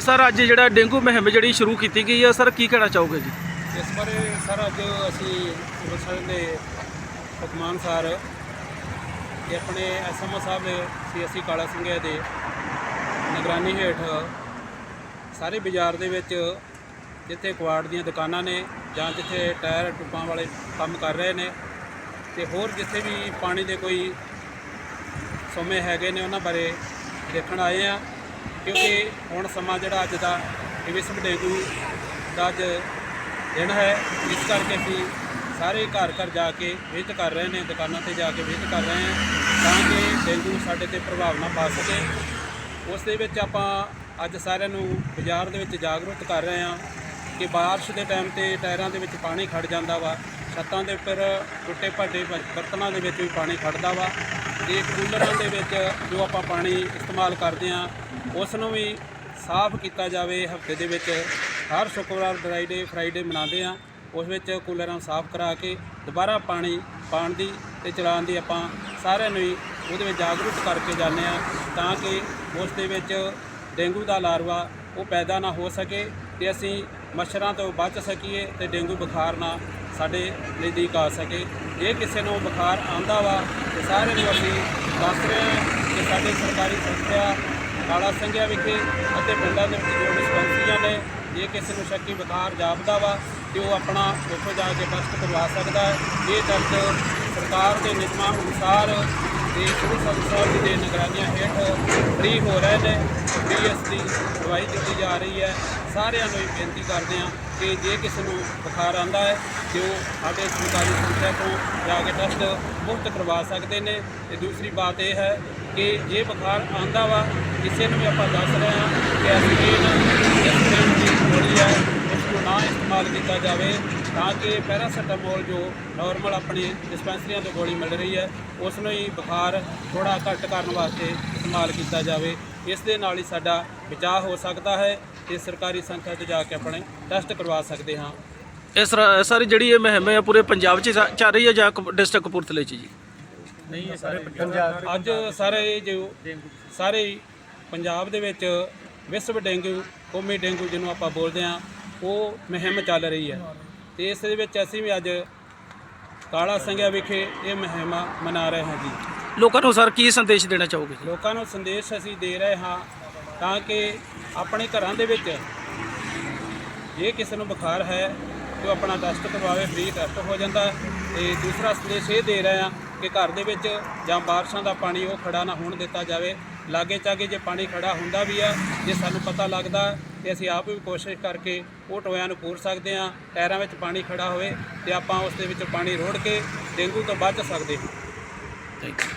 Sir, ਅੱਜ ਜਿਹੜਾ dengue ਮੁਹਿੰਮ ਜਿਹੜੀ ਸ਼ੁਰੂ ਕੀਤੀ ਗਈ ਹੈ ਸਰ, ਕੀ ਕਹਿਣਾ ਚਾਹੋਗੇ ਜੀ? ਇਸ ਬਾਰੇ ਸਰ, ਅੱਜ ਅਸੀਂ ਅੰਮ੍ਰਿਤਸਰ ਦੇ ਹੁਕਮਾਂ ਅਨੁਸਾਰ ਕਿ ਆਪਣੇ ਐਸਐਮਓ ਸਾਹਿਬ ਦੇ ਸੀਐਸਸੀ ਕਾਲਾ ਸਿੰਘਿਆ ਦੇ ਨਿਗਰਾਨੀ ਹੇਠ ਸਾਰੇ ਬਾਜ਼ਾਰ ਦੇ ਵਿੱਚ ਜਿੱਥੇ ਕੁਆੜ ਦੀਆਂ ਦੁਕਾਨਾਂ ਨੇ ਜਾਂ ਜਿੱਥੇ ਟਾਇਰ ਟੁੱਪਾਂ ਵਾਲੇ ਕੰਮ ਕਰ ਰਹੇ ਨੇ ਤੇ ਹੋਰ ਜਿੱਥੇ ਵੀ ਪਾਣੀ ਦੇ ਕੋਈ ਸਮੇਂ ਹੈਗੇ ਨੇ, ਉਹਨਾਂ ਬਾਰੇ ਦੇਖਣ ਆਏ ਆ। ਕਿਉਂਕਿ ਹੁਣ ਸਮਾਂ ਜਿਹੜਾ ਅੱਜ ਦਾ ਇਹ ਵਿਸ਼ਵ ਡੇਂਗੂ ਦਾ ਅੱਜ ਦਿਨ ਹੈ। ਇਸ ਕਰਕੇ ਅਸੀਂ ਸਾਰੇ ਘਰ ਘਰ ਜਾ ਕੇ ਵਿਜ਼ਿਟ ਕਰ ਰਹੇ ਨੇ, ਦੁਕਾਨਾਂ ਤੇ ਜਾ ਕੇ ਵਿਜ਼ਿਟ ਕਰ ਰਹੇ ਹਾਂ, ਤਾਂ ਕਿ ਡੇਂਗੂ ਸਾਡੇ ਤੇ ਪ੍ਰਭਾਵ ਨਾ ਪਾ ਸਕੇ। ਉਸ ਦੇ ਵਿੱਚ ਆਪਾਂ ਅੱਜ ਸਾਰਿਆਂ ਨੂੰ ਬਾਜ਼ਾਰ ਦੇ ਵਿੱਚ ਜਾਗਰੂਕ ਕਰ ਰਹੇ ਹਾਂ ਕਿ ਬਾਰਿਸ਼ ਦੇ ਟਾਈਮ ਤੇ ਟਾਇਰਾਂ ਦੇ ਵਿੱਚ ਪਾਣੀ ਖੜ ਜਾਂਦਾ ਵਾ, ਛੱਤਾਂ ਦੇ ਉੱਪਰ ਟੁੱਟੇ ਭੱਡੇ ਬਰਤਨਾਂ ਦੇ ਵਿੱਚ ਵੀ ਪਾਣੀ ਖੜਦਾ ਵਾ। ਤੇ ਕੂਲਰਾਂ ਦੇ ਵਿੱਚ ਜੋ ਆਪਾਂ ਪਾਣੀ ਇਸਤੇਮਾਲ ਕਰਦੇ ਹਾਂ ਉਸ ਨੂੰ ਵੀ ਸਾਫ਼ ਕੀਤਾ ਜਾਵੇ, ਹਫ਼ਤੇ ਦੇ ਵਿੱਚ ਹਰ ਸ਼ੁੱਕਰਵਾਰ ਡਰਾਈਡੇ ਫਰਾਈਡੇ ਮਨਾਉਂਦੇ ਆ ਉਸ ਵਿੱਚ ਕੂਲਰਾਂ ਨੂੰ ਸਾਫ਼ ਕਰਾ ਕੇ ਦੁਬਾਰਾ ਪਾਣੀ ਪਾਣ ਦੀ ਤੇ ਚਲਾਉਣ ਦੀ ਆਪਾਂ ਸਾਰਿਆਂ ਨੂੰ ਹੀ ਉਹਦੇ ਵਿੱਚ ਜਾਗਰੂਕ ਕਰਕੇ ਜਾਂਦੇ ਆ ਤਾਂ ਕਿ ਉਸ ਦੇ ਵਿੱਚ ਡੇਂਗੂ ਦਾ ਲਾਰਵਾ ਉਹ ਪੈਦਾ ਨਾ ਹੋ ਸਕੇ ਤੇ ਅਸੀਂ ਮੱਛਰਾਂ ਤੋਂ ਬਚ ਸਕੀਏ ਤੇ ਡੇਂਗੂ ਬੁਖਾਰ ਨਾ ਸਾਡੇ ਨਜ਼ਦੀਕ ਆ ਸਕੇ। ਜੇ ਕਿਸੇ ਨੂੰ ਬੁਖਾਰ ਆਂਦਾ ਵਾ ਤੇ ਸਾਰਿਆਂ ਨੂੰ ਅਸੀਂ ਦੱਸ ਰਹੇ ਹਾਂ ਕਿ ਸਾਡੇ ਸਰਕਾਰੀ ਸੰਸਥਾ ਕਾਲਾ ਸੰਘਿਆ ਵਿਖੇ ਅਤੇ ਪਿੰਡਾਂ ਦੇ ਵਿੱਚ ਜੋ ਡਿਸਪੈਂਸਰੀਆਂ ਨੇ, ਜੇ ਕਿਸੇ ਨੂੰ ਸ਼ੱਕੀ ਬੁਖਾਰ ਜਾਪਦਾ ਵਾ ਤੇ ਉਹ ਆਪਣਾ ਉੱਥੋਂ ਜਾ ਕੇ ਟੈਸਟ ਕਰਵਾ ਸਕਦਾ ਹੈ। ਇਹ ਟੈਸਟ ਸਰਕਾਰ ਦੇ ਨਿਯਮਾਂ ਅਨੁਸਾਰ ਤੇ ਗੁਰੂ ਸਾਹਿਬ ਸਾਹਿਬ ਦੇ ਨਿਗਰਾਨੀਆਂ ਹੇਠ ਫ੍ਰੀ ਹੋ ਰਹੇ ਨੇ। ਬੀਐਸ ਦੀ ਦਵਾਈ ਦਿੱਤੀ ਜਾ ਰਹੀ ਹੈ। ਸਾਰਿਆਂ ਨੂੰ ਹੀ ਬੇਨਤੀ ਕਰਦੇ ਹਾਂ ਕਿ ਜੇ ਕਿਸੇ ਨੂੰ ਬੁਖਾਰ ਆਂਦਾ ਹੈ, ਤੇ ਉਹ ਸਾਡੇ ਸਰਕਾਰੀ ਸੰਸਥਾ ਤੋਂ ਜਾ ਕੇ ਟੈਸਟ ਮੁਫਤ ਕਰਵਾ ਸਕਦੇ ਨੇ। ਤੇ ਦੂਸਰੀ ਬਾਤ ਇਹ ਹੈ ਕਿ ਜੇ ਬੁਖਾਰ ਆਂਦਾ ਵਾ ਕਿਸੇ ਨੂੰ ਵੀ ਆਪਾਂ ਦੱਸ ਰਹੇ ਹਾਂ ਕਿ ਐਸਪੀਨ ਐਸਪੀਨ ਦੀ ਗੋਲੀ ਹੈ ਉਸ ਨੂੰ ਨਾ ਇਸਤੇਮਾਲ ਕੀਤਾ ਜਾਵੇ ਤਾਂ ਕਿ ਪੈਰਾਸੀਟਾਮੋਲ ਜੋ ਨਾਰਮਲ ਆਪਣੀ ਡਿਸਪੈਂਸਰੀਆਂ ਤੋਂ ਗੋਲੀ ਮਿਲ ਰਹੀ ਹੈ ਉਸ ਨੂੰ ਹੀ ਬੁਖਾਰ ਥੋੜਾ ਘੱਟ ਕਰਨ ਵਾਸਤੇ ਇਸਤੇਮਾਲ ਕੀਤਾ ਜਾਵੇ। ਇਸ ਦੇ ਨਾਲ ਹੀ ਸਾਡਾ ਬਚਾਅ ਹੋ ਸਕਦਾ ਹੈ ਤੇ ਸਰਕਾਰੀ ਸੰਸਥਾ 'ਚ ਜਾ ਕੇ ਆਪਣੇ ਟੈਸਟ ਕਰਵਾ ਸਕਦੇ ਹਾਂ। ਇਸ ਤਰ੍ਹਾਂ ਸਰ ਜਿਹੜੀ ਇਹ ਮੁਹਿੰਮ ਹੈ ਪੂਰੇ ਪੰਜਾਬ 'ਚ ਚੱਲ ਰਹੀ ਹੈ ਜਾਂ ਕਪ- ਡਿਸਟ੍ਰਿਕਟ ਕਪੂਰਥਲੇ 'ਚ ਜੀ? ਅੱਜ ਸਾਰੇ ਜੋ ਸਾਰੇ ਹੀ ਪੰਜਾਬ ਦੇ ਵਿੱਚ ਵਿਸ਼ਵ ਡੇਂਗੂ ਕੌਮੀ ਡੇਂਗੂ ਜਿਹਨੂੰ ਆਪਾਂ ਬੋਲਦੇ ਹਾਂ ਉਹ ਮੁਹਿੰਮ ਚੱਲ ਰਹੀ ਹੈ। ਤੇ ਇਸ ਦੇ ਵਿੱਚ ਅਸੀਂ ਵੀ ਅੱਜ ਕਾਲਾ ਸੰਘਿਆ ਵਿਖੇ ਇਹ ਮੁਹਿੰਮ ਮਨਾ ਰਹੇ ਹਾਂ ਜੀ। ਲੋਕਾਂ ਨੂੰ ਸਰ ਕੀ ਸੰਦੇਸ਼ ਦੇਣਾ ਚਾਹੋਗੇ ਲੋਕਾਂ ਨੂੰ ਸੰਦੇਸ਼ ਅਸੀਂ ਦੇ ਰਹੇ ਹਾਂ ਤਾਂ ਕਿ ਆਪਣੇ ਘਰਾਂ ਦੇ ਵਿੱਚ ਜੇ ਕਿਸੇ ਨੂੰ ਬੁਖਾਰ ਹੈ ਤੇ ਆਪਣਾ ਟੈਸਟ ਕਰਵਾਵੇ ਫ੍ਰੀ ਟੈਸਟ ਹੋ ਜਾਂਦਾ। ਤੇ ਦੂਸਰਾ ਸੰਦੇਸ਼ ਇਹ ਦੇ ਰਹੇ ਹਾਂ ਕਿ ਘਰ ਦੇ ਵਿੱਚ ਜਾਂ ਬਾਰਿਸ਼ਾਂ ਦਾ ਪਾਣੀ ਉਹ ਖੜਾ ਨਾ ਹੋਣ ਦਿੱਤਾ ਜਾਵੇ। ਲਾਗੇ ਚਾਗੇ ਜੇ ਪਾਣੀ ਖੜਾ ਹੁੰਦਾ ਵੀ ਆ, ਜੇ ਸਾਨੂੰ ਪਤਾ ਲੱਗਦਾ ਤੇ ਅਸੀਂ ਆਪ ਵੀ ਕੋਸ਼ਿਸ਼ ਕਰਕੇ ਉਹ ਟੋਇਆਂ ਨੂੰ ਪੂਰ ਸਕਦੇ ਹਾਂ, ਟਾਇਰਾਂ ਵਿੱਚ ਪਾਣੀ ਖੜਾ ਹੋਵੇ ਤੇ ਆਪਾਂ ਉਸ ਦੇ ਵਿੱਚ ਪਾਣੀ ਰੋੜ ਕੇ ਡੇਂਗੂ ਤੋਂ ਬਚ ਸਕਦੇ ਹਾਂ। Thank you